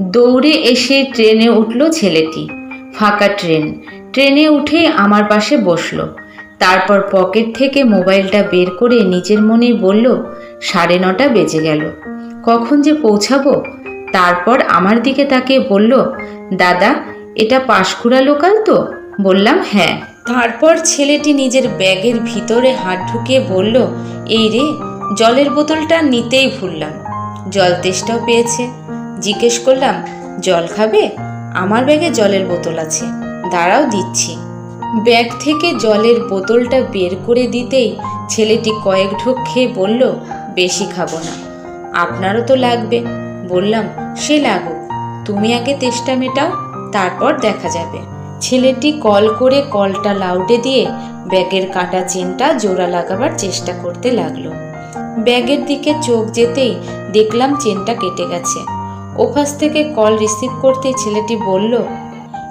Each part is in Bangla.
দৌড়ে এসে ট্রেনে উঠল ছেলেটি। ফাঁকা ট্রেন। ট্রেনে উঠে আমার পাশে বসল। তারপর পকেট থেকে মোবাইলটা বের করে নিজের মনেই বলল, সাড়ে নটা বেজে গেল। কখন যে পৌঁছাবো? তারপর আমার দিকে তাকে বলল, দাদা, এটা পাশকুড়া লোকাল তো? বললাম হ্যাঁ। তারপর ছেলেটি নিজের ব্যাগের ভিতরে হাত ঢুকিয়ে বলল, এই রে, জলের বোতলটা নিতেই ভুললাম। জল তেষ্টাও পেয়েছে। জিজ্ঞেস করলাম, জল খাবে? আমার ব্যাগে জলের বোতল আছে। দাঁড়াও, দিচ্ছি। ব্যাগ থেকে জলের বোতলটা বের করে দিতেই ছেলেটি কয়েক ঢোক খেয়ে বলল, বেশি খাব না। আপনারও তো লাগবে। বললাম, সে লাগুক। তুমি আগে তেষ্টা মেটাও, তারপর দেখা যাবে। ছেলেটি কল করে কলটা লাউডে দিয়ে ব্যাগের কাটা চেনটা জোড়া লাগাবার চেষ্টা করতে লাগল। ব্যাগের দিকে চোখ যেতেই দেখলাম চেনটা কেটে গেছে। ওপাশ থেকে কল রিসিভ করতে ছেলেটি বলল,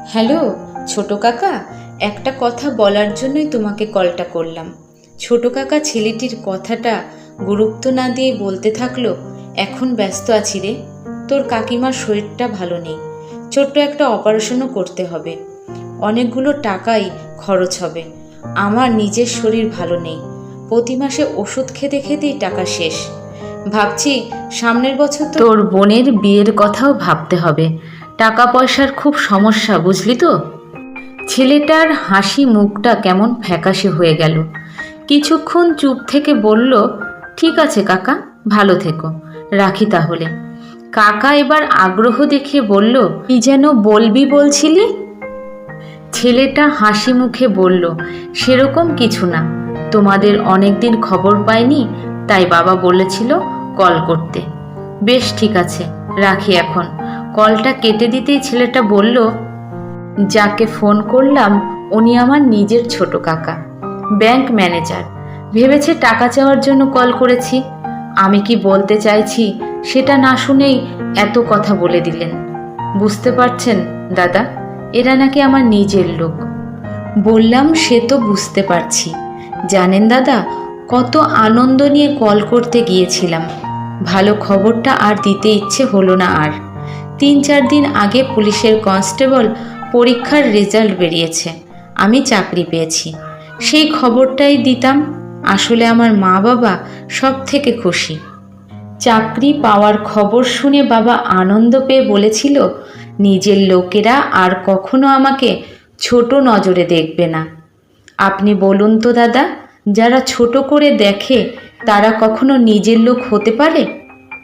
হ্যালো, ছোট কাকা, একটা কথা বলার জন্যই তোমাকে কলটা করলাম। ছোট কাকা ছেলেটির কথাটা গুরুত্ব না দিয়ে বলতে থাকল, এখন ব্যস্ত আছি রে। তোর কাকিমার শরীরটা ভালো নেই। ছোট্ট একটা অপারেশনও করতে হবে। অনেকগুলো টাকাই খরচ হবে। আমার নিজের শরীর ভালো নেই। প্রতি মাসে ওষুধ খেতে খেতেই টাকা শেষ। ভাবছি সামনের বছর তোর বোনের বিয়ের কথাও ভাবতে হবে। টাকা পয়সার খুব সমস্যা, বুঝলি তো? ছেলেটার হাসি মুখটা কেমন ফ্যাকাশে হয়ে গেল। কিছুক্ষণ চুপ থেকে বলল, ঠিক আছে কাকা, ভালো থেকো। রাখি তাহলে। কাকা এবার আগ্রহ দেখে বলল, কি যেন বলবি বলছিলি? ছেলেটা হাসি মুখে বলল, সেরকম কিছু না। তোমাদের অনেক দিন খবর পাইনি, তাই বাবা বলেছিল কল করতে। বেশ, ঠিক আছে, রাখি এখন। কলটা কেটে দিতেই ছেলেটা বলল, যাকে ফোন করলাম, উনি আমার নিজের ছোট কাকা, ব্যাংক ম্যানেজার। ভেবেছে টাকা চাওয়ার জন্য কল করেছি। আমি কি বলতে চাইছি, সেটা না শুনেই এত কথা বলে দিলেন। বুঝতে পারছেন, দাদা, এরা নাকি আমার নিজের লোক। বললাম, সে তো বুঝতে পারছি। জানেন দাদা, কত আনন্দ নিয়ে কল করতে গিয়েছিলাম। ভালো খবরটা আর দিতে ইচ্ছে হলো না আর। তিন চার দিন আগে পুলিশের কনস্টেবল পরীক্ষার রেজাল্ট বেরিয়েছে। আমি চাকরি পেয়েছি। সেই খবরটাই দিতাম। আসলে আমার মা বাবা সব থেকে খুশি। চাকরি পাওয়ার খবর শুনে বাবা আনন্দ পেয়ে বলেছিল, নিজের লোকেরা আর কখনো আমাকে ছোট নজরে দেখবে না। আপনি বলুন তো দাদা, যারা ছোট করে দেখে তারা কখনো নিজের লোক হতে পারে?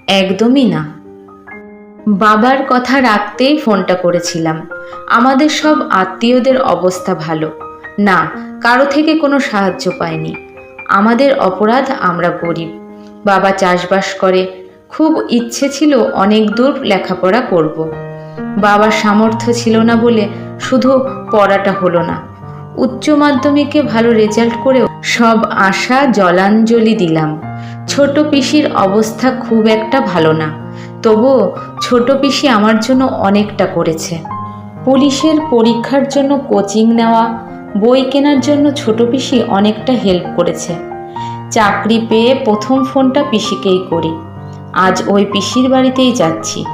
একদমই না। বাবার কথা রাখতেই ফোনটা করেছিলাম। আমাদের সব আত্মীয়দের অবস্থা ভালো। না, কারও থেকে কোনো সাহায্য পায়নি আমাদের অপরাধ আমরা গরিব বাবা চাষবাস করে। খুব ইচ্ছে ছিল অনেক দূর লেখাপড়া করব। বাবার সামর্থ্য ছিল না বলে শুধু পড়াটা হলো না। উচ্চ মাধ্যমিকে ভালো রেজাল্ট করেও সব আশা জলাঞ্জলি দিলাম। ছোট পিসির অবস্থা খুব একটা ভালো না। তবুও ছোট পিসি আমার জন্য অনেকটা করেছে। পুলিশের পরীক্ষার জন্য কোচিং নেওয়া, বই কেনার জন্য ছোট পিসি অনেকটা হেল্প করেছে। চাকরি পেয়ে প্রথম ফোনটা পিসিকেই করি। আজ ওই পিসির বাড়িতেই যাচ্ছি।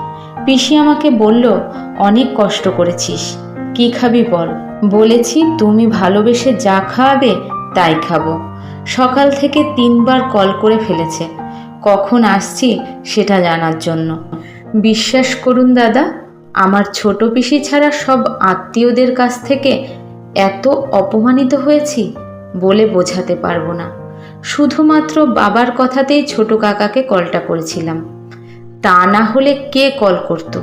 পিসি আমাকে বলল, অনেক কষ্ট করেছিস। কি খাবি বল? বলেছি, তুমি ভালোবেসে যা খাওয়াবে, তাই খাব। সকাল থেকে তিনবার কল করে ফেলেছে। কখন আসছি সেটা জানার জন্য। বিশ্বাস করুন দাদা, আমার ছোট পিসি ছাড়া সব আত্মীয়দের কাছ থেকে এত অপমানিত হয়েছি বলে বোঝাতে পারব না। শুধুমাত্র বাবার কথাতেই ছোট কাকাকে কলটা করেছিলাম। তা না হলে কে কল করত?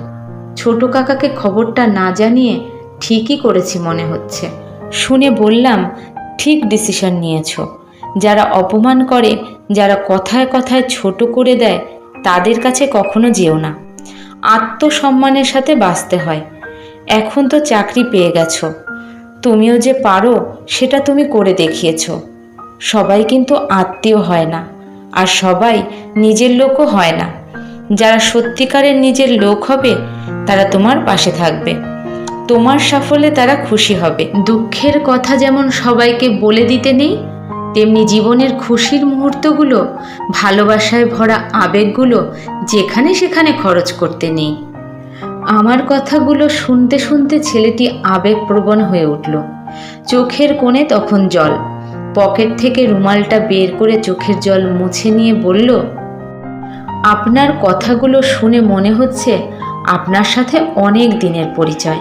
ছোট কাকাকে খবরটা না জানিয়ে ঠিকই করেছি মনে হচ্ছে। শুনে বললাম, ঠিক ডিসিশন নিয়েছো। যারা অপমান করে, যারা কথায় কথায় ছোট করে দেয়, তাদের কাছে কখনো যেও না। আত্মসম্মানের সাথে বাঁচতে হয়। এখন তো চাকরি পেয়ে গেছো। তুমিও যে পারো, সেটা তুমি করে দেখিয়েছ। সবাই কিন্তু আত্মীয় হয় না, আর সবাই নিজের লোকও হয় না। যারা সত্যিকারের নিজের লোক হবে, তারা তোমার পাশে থাকবে। তোমার সাফল্যে তারা খুশি হবে। দুঃখের কথা যেমন সবাইকে বলে দিতে নেই, তেমনি জীবনের খুশির মুহূর্তগুলো, ভালোবাসায় ভরা আবেগগুলো যেখানে সেখানে খরচ করতে নেই। আমার কথাগুলো শুনতে শুনতে ছেলেটি আবেগপ্রবণ হয়ে উঠল। চোখের কোণে তখন জল। পকেট থেকে রুমালটা বের করে চোখের জল মুছে নিয়ে বলল, আপনার কথাগুলো শুনে মনে হচ্ছে আপনার সাথে অনেক দিনের পরিচয়।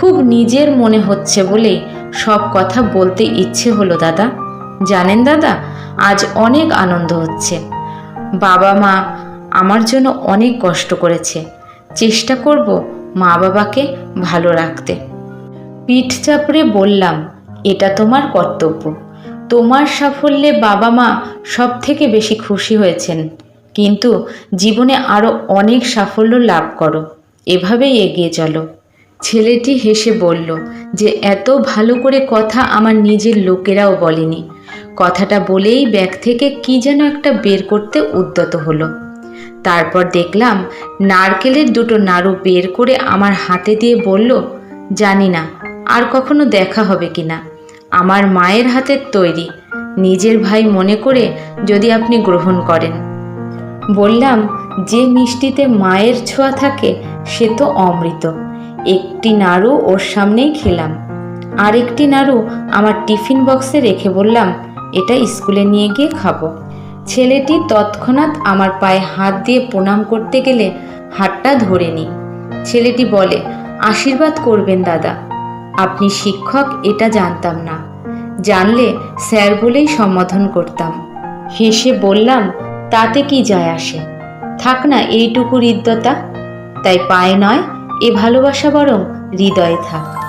খুব নিজের মনে হচ্ছে বলেই সব কথা বলতে ইচ্ছে হলো দাদা। জানেন দাদা, আজ অনেক আনন্দ হচ্ছে। বাবা মা আমার জন্য অনেক কষ্ট করেছে। চেষ্টা করব মা বাবাকে ভালো রাখতে। পিঠ চাপড়ে বললাম, এটা তোমার কর্তব্য। তোমার সাফল্যে বাবা মা সব থেকে বেশি খুশি হয়েছেন। কিন্তু জীবনে আরও অনেক সাফল্য লাভ করো। এভাবেই এগিয়ে চলো। ছেলেটি হেসে বলল, যে এত ভালো করে কথা আমার নিজের লোকেরাও বলেনি। কথাটা বলেই ব্যাগ থেকে কি যেন একটা বের করতে উদ্যত হলো। তারপর দেখলাম, নারকেলের দুটো নাড়ু বের করে আমার হাতে দিয়ে বলল, জানি না, আর কখনো দেখা হবে কি না। আমার মায়ের হাতের তৈরি। নিজের ভাই মনে করে যদি আপনি গ্রহণ করেন। বললাম, যে মিষ্টিতে মায়ের ছোঁয়া থাকে, সে তো অমৃত। একটি নাড়ু ওর সামনেই খেলাম। আরেকটি নাড়ু আমার টিফিন বক্সে রেখে বললাম, এটা স্কুলে নিয়ে গিয়ে খাব। ছেলেটি তৎক্ষণাৎ আমার পায়ে হাত দিয়ে প্রণাম করতে গেলে হাতটা ধরে নি। ছেলেটি বলে, আশীর্বাদ করবেন দাদা। আপনি শিক্ষক, এটা জানতাম না। জানলে স্যার বলেই সম্বোধন করতাম। হেসে বললাম, তাতে কি যায় আসে? থাক না, এইটুকু হৃদ্যতা। তাই পায়ে নয় এ ভালোবাসা বরং হৃদয়ে থাক।